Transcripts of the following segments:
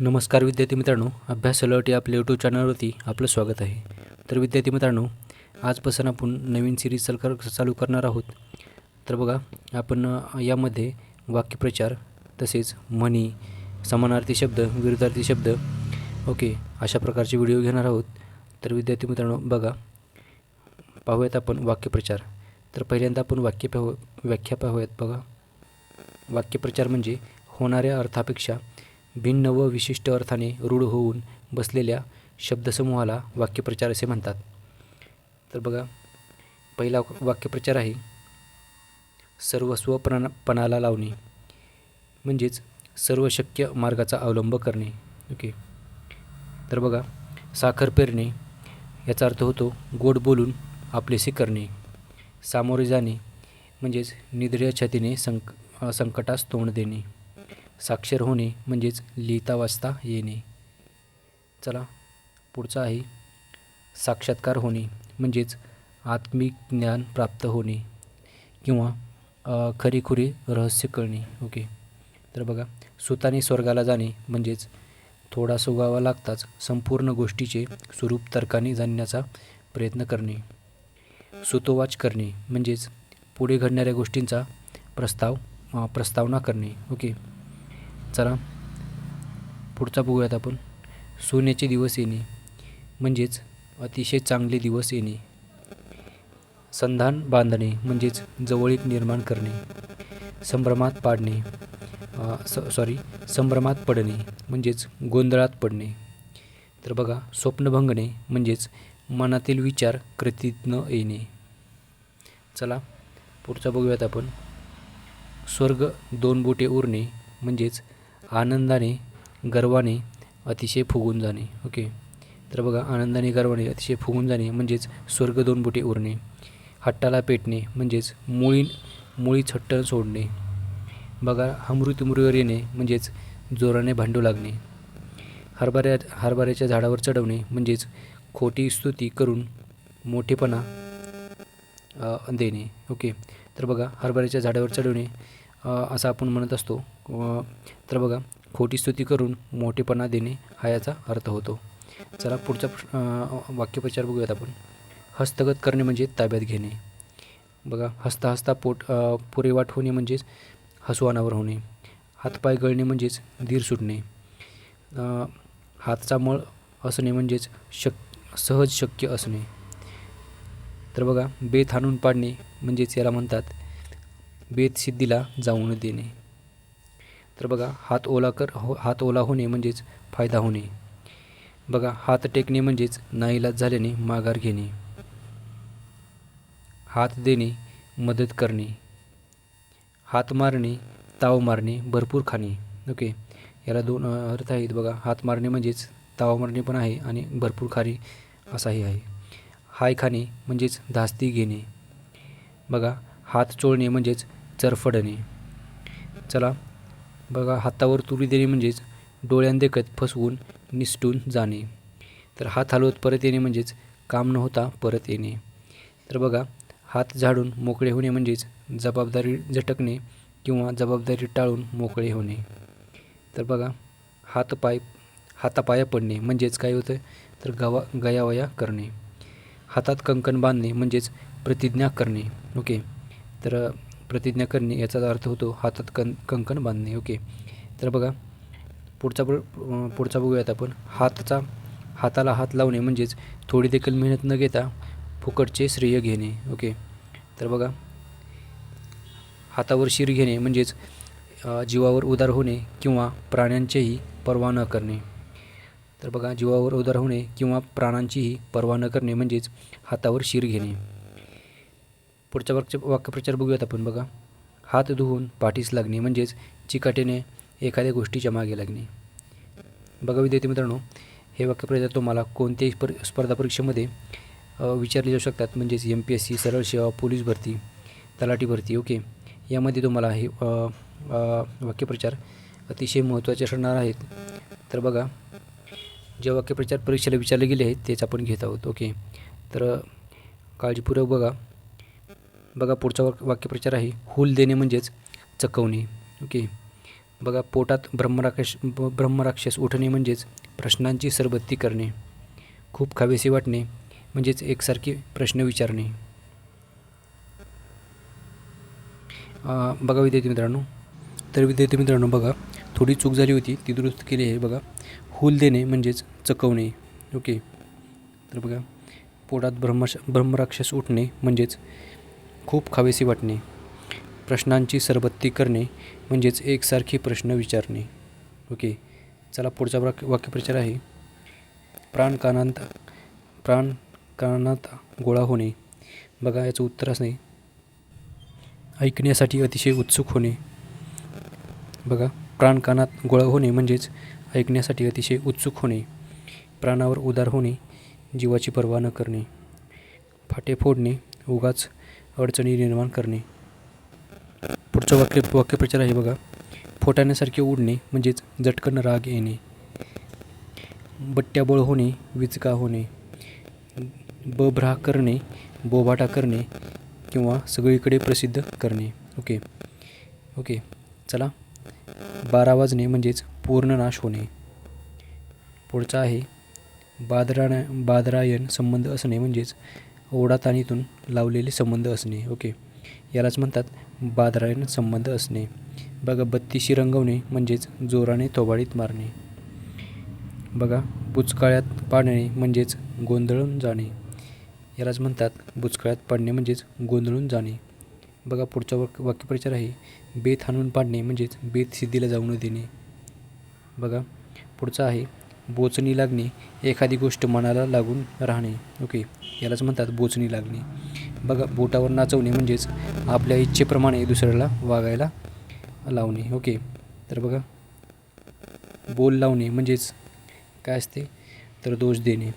नमस्कार विद्यार्थी मित्रांनो अभ्यास अलर्ट या आपल्या यूट्यूब चॅनलवरती आपलं स्वागत आहे. तर विद्यार्थी मित्रांनो आजपासून आपण नवीन सिरीज चाल कर चालू करणार आहोत. तर बघा आपण यामध्ये वाक्यप्रचार तसेच म्हणी समानार्थी शब्द विरुद्धार्थी शब्द ओके अशा प्रकारचे व्हिडिओ घेणार आहोत. तर विद्यार्थी मित्रांनो बघा पाहूयात आपण वाक्यप्रचार. तर पहिल्यांदा आपण वाक्य पाहू व्याख्या पाहूयात बघा. वाक्यप्रचार म्हणजे होणाऱ्या अर्थापेक्षा भिन्न व विशिष्ट अर्थाने रूढ होऊन बसलेल्या शब्दसमूहाला वाक्यप्रचार असे म्हणतात. तर बघा पहिला वाक्यप्रचार आहे सर्वस्व पणाला लावणे म्हणजेच सर्व शक्य मार्गाचा अवलंब करणे. ओके. तर बघा साखर पेरणे याचा अर्थ होतो गोड बोलून आपलेसे करणे सामोरे जाणे म्हणजेच निद्रिय छतीने संक संकटास तोंड देणे. साक्षर होणे म्हणजेच लिहिता वाचता येणे. चला पुढचा आहे. साक्षात्कार होणे म्हणजेच आत्मिक ज्ञान प्राप्त होणे किंवा खरेखुरे खरीखुरी रहस्य कळणे. ओके. तर बघा सुताने स्वर्गाला जाणे म्हणजेच थोडा सुगावा लागताच संपूर्ण गोष्टीचे स्वरूप तर्काने जाणण्याचा प्रयत्न करणे. सुतोवाच करणे म्हणजेच पुढे घडणाऱ्या गोष्टींचा प्रस्ताव प्रस्तावना करणे. ओके. चला. पुढचा बघूयात आपण. सोन्याचे दिवस येणे. म्हणजेच अतिशय चांगले दिवस येणे. संधान बांधणे म्हणजेच जवळीक निर्माण करणे. संभ्रमात पाडणे. स सॉरी संभ्रमात पडणे म्हणजेच गोंधळात पडणे. तर बघा स्वप्न भंगणे म्हणजेच मनातील विचार कृतीत न येणे. चला पुढचा बघूयात आपण. स्वर्ग दोन बोटे उरणे म्हणजेच आनंदाने गर्वाने अतिशय फुगून जाणे. ओके तर बघा आनंदाने गर्वाने अतिशय फुगून जाणे म्हणजेच स्वर्ग दोन बुटे उरणे. हट्टाला पेटणे म्हणजेच मुळी मुळी हट्ट सोडणे. बघा हमृत्युमृतीवर येणे म्हणजेच जोराने भांडू लागणे. हरभऱ्या हरभऱ्याच्या झाडावर चढवणे म्हणजेच खोटी स्तुती करून मोठेपणा देणे. ओके तर बघा हरभऱ्याच्या झाडावर चढवणे असं आपण म्हणत असतो. तर बघा खोटी स्तुती करून मोठेपणा देणे हा याचा अर्थ होतो. चला पुढचा प्रश्न- वाक्यप्रचार बघूयात आपण. हस्तगत करणे म्हणजे ताब्यात घेणे. बघा हसता हसता पोट पुरेवाट होणे म्हणजेच हसवानावर होणे. हातपाय गळणे म्हणजेच धीर सुटणे. हातचा मळ असणे म्हणजेच शक सहज शक्य असणे. तर बघा बेत हाणून पाडणे म्हणजेच याला म्हणतात बेतसिद्धीला जाऊ जाऊन देणे. तर बघा हात ओला कर हो हात ओला होणे म्हणजेच फायदा होणे. बघा हात टेकणे म्हणजेच नाईलाज झाल्याने माघार घेणे. हात देणे मदत करणे. हात मारणे ताव मारणे भरपूर खाणे. ओके? याला दोन अर्थ आहेत बघा. हात मारणे म्हणजेच ताव मारणे पण आहे आणि भरपूर खाणे असाही आहे. हाय खाणे म्हणजेच धास्ती घेणे. बघा हात चोळणे म्हणजेच चरफडणे. चला बघा हातावर तुरी देणे म्हणजेच डोळ्यांदेखत फसवून निसटून जाणे. तर हात हलवत परत येणे म्हणजेच काम न होता परत येणे. तर बघा हात झाडून मोकळे होणे म्हणजेच जबाबदारी झटकणे किंवा जबाबदारी टाळून मोकळे होणे. तर बघा हातपाय हातापाया पडणे म्हणजेच काय होतं? तर गवा गयावया करणे. हातात कंकण बांधणे म्हणजेच प्रतिज्ञा करणे. ओके. तर प्रतिज्ञा करणे याचा अर्थ होतो हातात कं कंकण बांधणे. ओके तर बघा पुढचा ब पुढचा बघूयात आपण. हातचा हाताला हात लावणे म्हणजेच थोडी देखील मेहनत न घेता फुकटचे श्रेय घेणे. ओके तर बघा हातावर शिर घेणे म्हणजेच जीवावर उदार होणे किंवा प्राण्यांचेही पर्वा न करणे. तर बघा जीवावर उदार होणे किंवा प्राणांचीही पर्वा न करणे म्हणजेच हातावर शिर घेणे. पुढच्या वाक्य वाक्यप्रचार बघूयात आपण बघा. हात धुवून पाठीस लागणे म्हणजेच चिकाटीने एखाद्या गोष्टीच्या मागे लागणे. बघा विद्यार्थी मित्रांनो हे वाक्यप्रचार तुम्हाला कोणत्याही पर स्पर्धा परीक्षेमध्ये विचारले जाऊ शकतात. म्हणजेच एम पी एस सी सरळ सेवा पोलीस भरती तलाठी भरती ओके? यामध्ये तुम्हाला हे वाक्यप्रचार अतिशय महत्त्वाचे ठरणार आहेत. तर बघा जे वाक्यप्रचार परीक्षेला विचारले गेले आहेत तेच आपण घेत आहोत ओके? तर काळजीपूर्वक बघा. बघा पुढचा वाक वाक्यप्रचार आहे हूल देणे म्हणजेच चकवणे. ओके. बघा पोटात ब्रह्मराक्षस ब- ब्रह्मराक्षस उठणे म्हणजेच प्रश्नांची सरबत्ती करणे. खूप खावेसे वाटणे म्हणजेच एकसारखे प्रश्न विचारणे. बघा विद्यार्थी मित्रांनो. तर विद्यार्थी मित्रांनो बघा थोडी चूक झाली होती ती दुरुस्त केली आहे. बघा हूल देणे म्हणजेच चकवणे. ओके. तर बघा पोटात ब्रह्मश ब्रह्मराक्षस उठणे म्हणजेच खूप खावेसे वाटणे. प्रश्नांची सरबत्ती करणे म्हणजेच एकसारखे प्रश्न विचारणे. ओके चला पुढचा वाक्य वाक्यप्रचार आहे. प्राण कानांत प्राण कानात गोळा होणे. बघा याचं उत्तर असणे. ऐकण्यासाठी अतिशय उत्सुक होणे. बघा प्राण कानात गोळा होणे म्हणजेच ऐकण्यासाठी अतिशय उत्सुक होणे. प्राणावर उदार होणे जीवाची पर्वा न करणे. फाटे फोडणे उगाच अडचणी निर्माण करणे. पुढचं वाक्य वाक्यप्रचार आहे बघा. फोटाण्यासारखे उडणे म्हणजेच झटकन राग येणे. बट्ट्याबळ होणे विचका होणे. बभ्रा करणे बोभाटा करणे किंवा सगळीकडे प्रसिद्ध करणे. ओके. ओके. चला. बारा वाजणे म्हणजेच पूर्ण नाश होणे. पुढचा आहे बादराण बादरायण संबंध असणे म्हणजेच ओढाताणीतून लावलेले संबंध असणे ओके यालाच म्हणतात बादरायण संबंध असणे. बघा बत्तीशी रंगवणे म्हणजेच जोराने थोबाडीत मारणे. बघा बुचकाळ्यात पाडणे म्हणजेच गोंधळून जाणे. यालाच म्हणतात बुचकाळ्यात पाडणे म्हणजेच गोंधळून जाणे. बघा पुढचा वाक वाक्यप्रचार आहे. बेत हाणून पाडणे म्हणजेच बेत सिद्धीला जाऊ न देणे. बघा पुढचा आहे. बोचणी लागणे एखादी गोष्ट मनाला लागून राहणे. ओके यालाच म्हणतात बोचणी लागणे. बघा बोटावर नाचवणे म्हणजेच आपल्या इच्छेप्रमाणे दुसऱ्याला वागायला लावणे. ओके तर बघा बोल लावणे म्हणजेच काय असते? तर दोष देणे.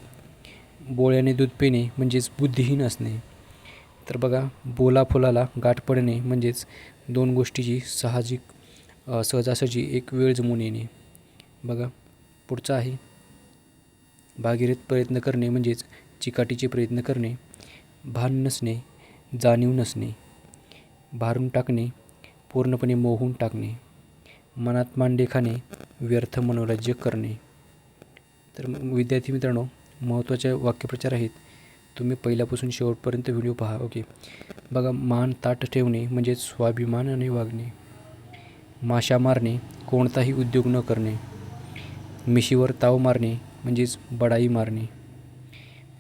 बोळ्याने दूध पिणे म्हणजेच बुद्धिहीन असणे. तर बघा बोला फुलाला गाठ पडणे म्हणजेच दोन गोष्टीची साहजिक सहजासहजी एक वेळ जमून येणे. बघा पुढचा आहे. भागीरथ प्रयत्न करणे म्हणजेच चिकाटीचे प्रयत्न करणे भान नसणे जाणीव नसणे भारून टाकणे पूर्णपणे मोहून टाकणे मनात मांडे खाणे व्यर्थ मनोराज्य करणे. तर विद्यार्थी मित्रांनो महत्त्वाचे वाक्यप्रचार आहेत. तुम्ही पहिल्यापासून शेवटपर्यंत व्हिडिओ पहा ओके. बघा मान ताट ठेवणे म्हणजेच स्वाभिमानाने वागणे. माशा मारणे कोणताही उद्योग न करणे. मिशीवर ताव मारणे म्हणजेच बडाई मारणे.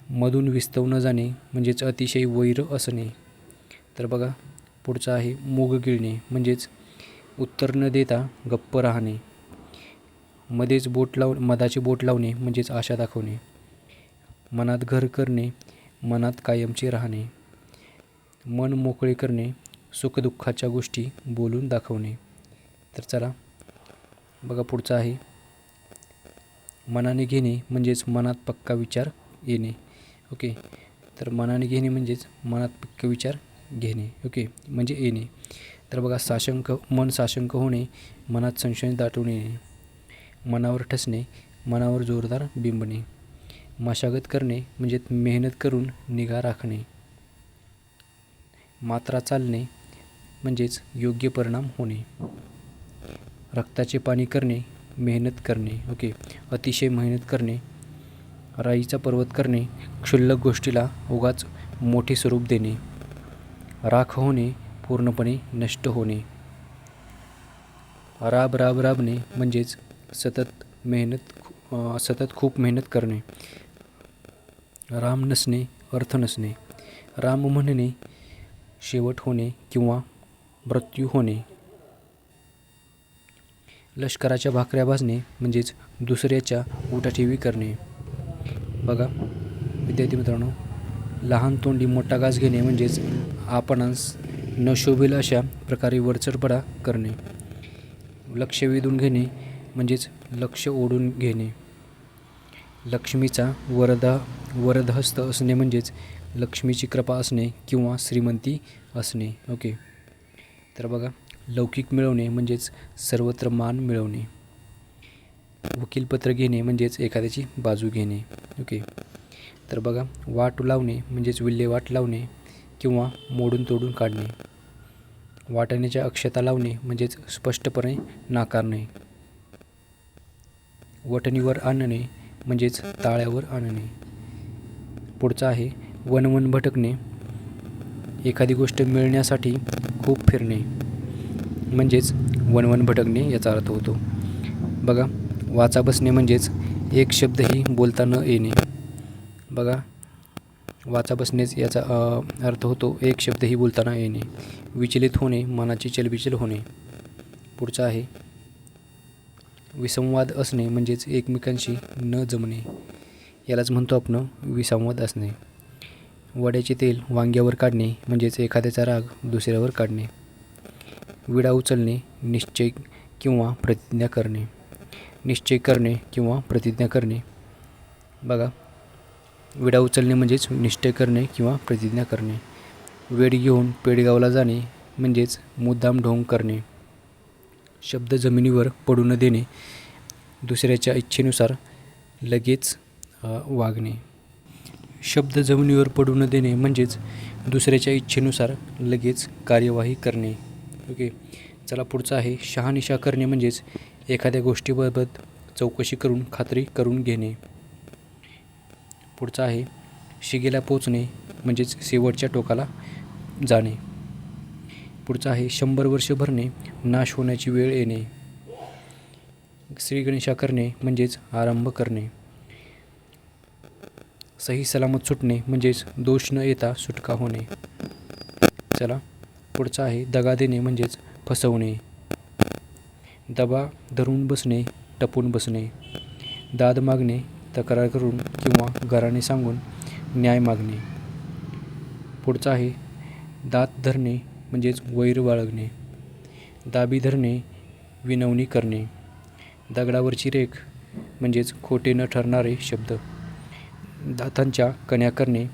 मधून विस्तव न जाणे म्हणजेच अतिशय वैर असणे. तर बघा पुढचं आहे मूग गिळणे म्हणजेच उत्तर न देता गप्प राहणे. मध्येच बोट लाव मधाचे बोट लावणे म्हणजेच आशा दाखवणे. मनात घर करणे मनात कायमचे राहणे. मन मोकळे करणे सुखदुःखाच्या गोष्टी बोलून दाखवणे. तर चला बघा पुढचं आहे मनाने घेणे म्हणजेच मनात पक्का विचार येणे. ओके? तर मनाने घेणे म्हणजेच मनात पक्का विचार घेणे. ओके? म्हणजे येणे. तर बघा साशंक मन साशंक होणे मनात संशय दाटून येणे मनावर ठसणे मनावर जोरदार बिंबणे मशागत करणे म्हणजे मेहनत करून निगा राखणे मात्रा चालणे म्हणजेच योग्य परिणाम होणे रक्ताचे पाणी करणे मेहनत करणे ओके अतिशय मेहनत करणे राईचा पर्वत करणे क्षुल्लक गोष्टीला उगाच मोठे स्वरूप देणे राख होणे पूर्णपणे नष्ट होणे. राब राब राबणे म्हणजेच सतत मेहनत सतत खूप मेहनत करणे. राम नसणे अर्थ नसणे. राम म्हणणे शेवट होणे किंवा मृत्यू होणे. लष्कराच्या भाकऱ्या भाजणे म्हणजेच दुसऱ्याच्या उठाठेवी करणे. बघा विद्यार्थी मित्रांनो लहान तोंडी मोठा घास घेणे म्हणजेच आपणास न शोभेल अशा प्रकारे वरचढपडा करणे. लक्ष वेधून घेणे म्हणजेच लक्ष ओढून घेणे. लक्ष्मीचा वरदा वरदहस्त असणे म्हणजेच लक्ष्मीची कृपा असणे किंवा श्रीमंती असणे. ओके. तर बघा लौकिक मिळवणे म्हणजेच सर्वत्र मान मिळवणे. वकीलपत्र घेणे म्हणजेच एखाद्याची बाजू घेणे. ओके. तर बघा वाट लावणे म्हणजेच विल्हेवाट लावणे किंवा मोडून तोडून काढणे. वाटण्याच्या अक्षता लावणे म्हणजेच स्पष्टपणे नाकारणे. वटणीवर आणणे म्हणजेच ताळ्यावर आणणे. पुढचं आहे वनवन भटकणे एखादी गोष्ट मिळण्यासाठी खूप फिरणे. म्हणजेच वनवन भटकणे याचा अर्थ होतो. बघा वाचा बसणे म्हणजेच एक शब्दही बोलता न येणे. बघा वाचा बसणेच याचा अर्थ होतो एक शब्दही बोलताना येणे. विचलित होणे मनाची चलबिचल होणे. पुढचा आहे. विसंवाद असणे म्हणजेच एकमेकांशी न जमणे. यालाच म्हणतो आपण विसंवाद असणे. वड्याचे तेल वांग्यावर काढणे म्हणजेच एखाद्याचा राग दुसऱ्यावर काढणे. विडा उचलणे निश्चय किंवा प्रतिज्ञा करणे. निश्चय करणे किंवा प्रतिज्ञा करणे. बघा विडा उचलणे म्हणजेच निश्चय करणे किंवा प्रतिज्ञा करणे. वेळ घेऊन पेडगावला जाणे म्हणजेच मुद्दाम ढोंग करणे. शब्द जमिनीवर पडू न देणे दुसऱ्याच्या इच्छेनुसार लगेच वागणे. शब्द जमिनीवर पडू न देणे म्हणजेच दुसऱ्याच्या इच्छेनुसार लगेच कार्यवाही करणे. ओके. चला पुढचं आहे. शहानिशा करणे म्हणजेच एखाद्या गोष्टीबाबत चौकशी करून खात्री करून घेणे. पुढचं आहे. शिगेला पोचणे म्हणजेच शेवटच्या टोकाला जाणे. पुढचं आहे. शंभर वर्ष भरणे नाश होण्याची वेळ येणे. श्री गणेशा करणे म्हणजेच आरंभ करणे. सही सलामत सुटणे म्हणजेच दोष न येता सुटका होणे. चला. पुढचा आहे दगा देणे म्हणजेच फसवणे. दबा धरून बसणे टपून बसणे. दाद मागणे तक्रार करून किंवा घराने सांगून न्याय मागणे. पुढचं आहे दात धरणे म्हणजेच वैर बाळगणे. दाबी धरणे विनवणी करणे. दगडावरची रेख म्हणजेच खोटे न ठरणारे शब्द. दातांच्या कण्या करणे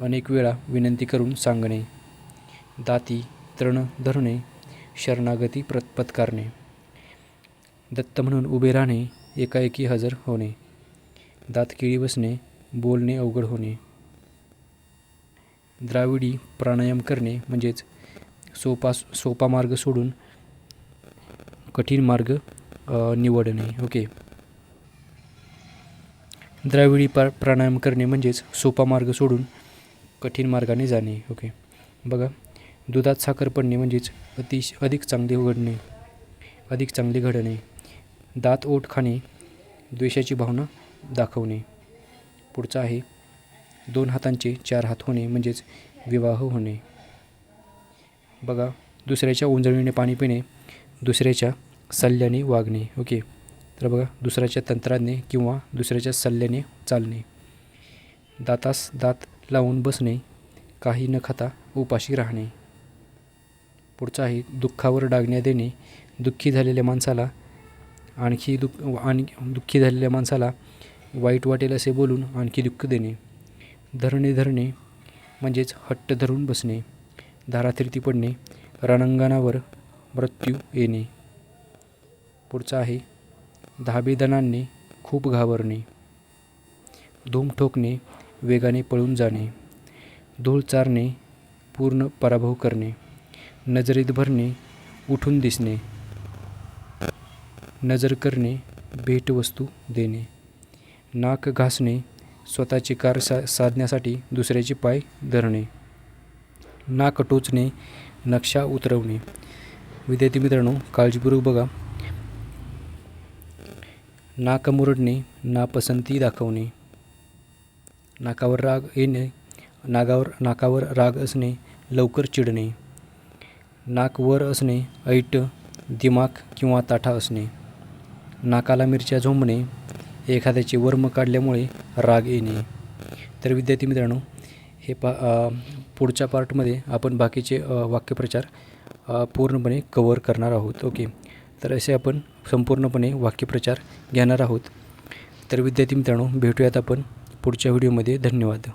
अनेक वेळा विनंती करून सांगणे. दाती तृण धरणे शरणागती प्र पत्कारणे. दत्त म्हणून उभे राहणे एकाएकी हजर होणे. दात केळी बसणे बोलणे अवघड होणे. द्राविडी प्राणायाम करणे म्हणजेच सोपा सोपा मार्ग सोडून कठीण मार्ग निवडणे. ओके. द्राविडी प्रा प्राणायाम करणे म्हणजेच सोपा मार्ग सोडून कठीण मार्गाने जाणे. ओके. बघा दुधात साखर पडणे म्हणजेच अतिश अधिक चांगले उघडणे अधिक चांगले घडणे दात ओठ खाणे द्वेषाची भावना दाखवणे. पुढचं आहे दोन हातांचे चार हात होणे म्हणजेच विवाह होणे. बघा दुसऱ्याच्या उंजळीने पाणी पिणे दुसऱ्याच्या सल्ल्याने वागणे ओके? तर बघा दुसऱ्याच्या तंत्राने किंवा दुसऱ्याच्या सल्ल्याने चालणे. दातास दात लावून बसणे काही न खाता उपाशी राहणे. पुढचं आहे दुःखावर डागण्या देणे दुःखी झालेल्या माणसाला आणखी दुःख आणि दुःखी झालेल्या माणसाला वाईट वाटेल असे बोलून आणखी दुःख देणे. धरणे धरणे म्हणजेच हट्ट धरून बसणे धारातीर्थी पडणे रणांगणावर मृत्यू येणे. पुढचं आहे धाबेदनांनी खूप घाबरणे धूम ठोकणे वेगाने पळून जाणे धूळ चारणे पूर्ण पराभव करणे. नजरेत भरणे उठून दिसणे. नजर करणे भेटवस्तू देणे. नाक घासणे स्वतःची कार सा साधण्यासाठी दुसऱ्याचे पाय धरणे. नाक टोचणे नक्षा उतरवणे. विद्यार्थी मित्रांनो काळजीपूर्वक बघा. नाक मुरडणे नापसंती दाखवणे. नाकावर राग येणे नागावर नाकावर राग असणे लवकर चिडणे. नाक वर असणे ऐट दिमाग किंवा ताठा असणे. नाकाला मिरच्या झोंबणे एखाद्याचे वर्म काढल्यामुळे राग येणे. तर विद्यार्थी मित्रांनो हे पा पुढच्या पार्टमध्ये आपण बाकीचे वाक्यप्रचार पूर्णपणे कवर करणार आहोत. ओके. तर असे आपण संपूर्णपणे वाक्यप्रचार घेणार आहोत. तर विद्यार्थी मित्रांनो भेटूयात आपण पुढच्या व्हिडिओमध्ये. धन्यवाद.